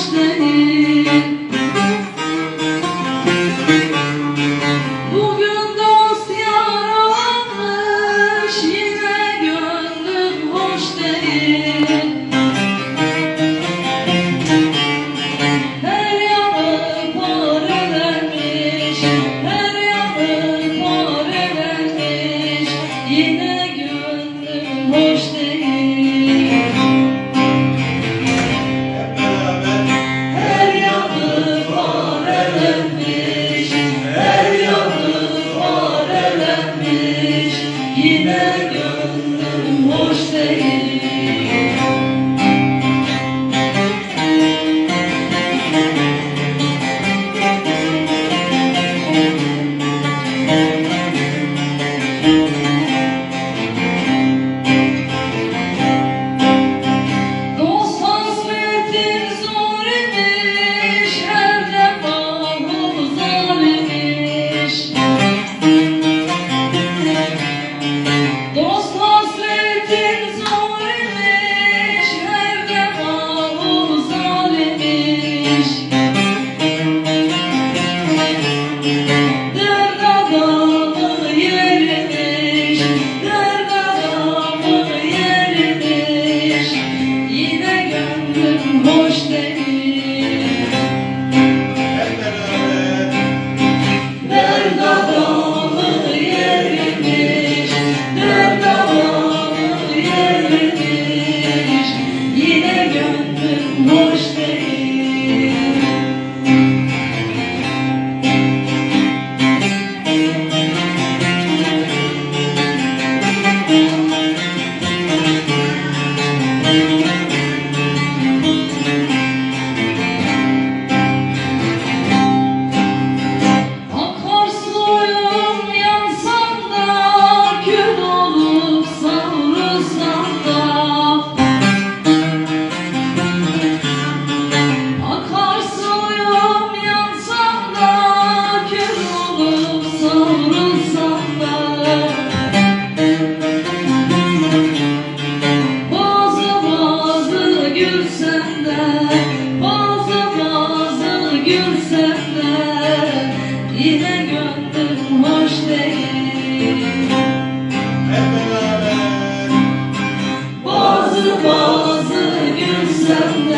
gözlerim Hallelujah. görsem Yine gönlüm hoş Hep beraber. Bazı bazı gülsem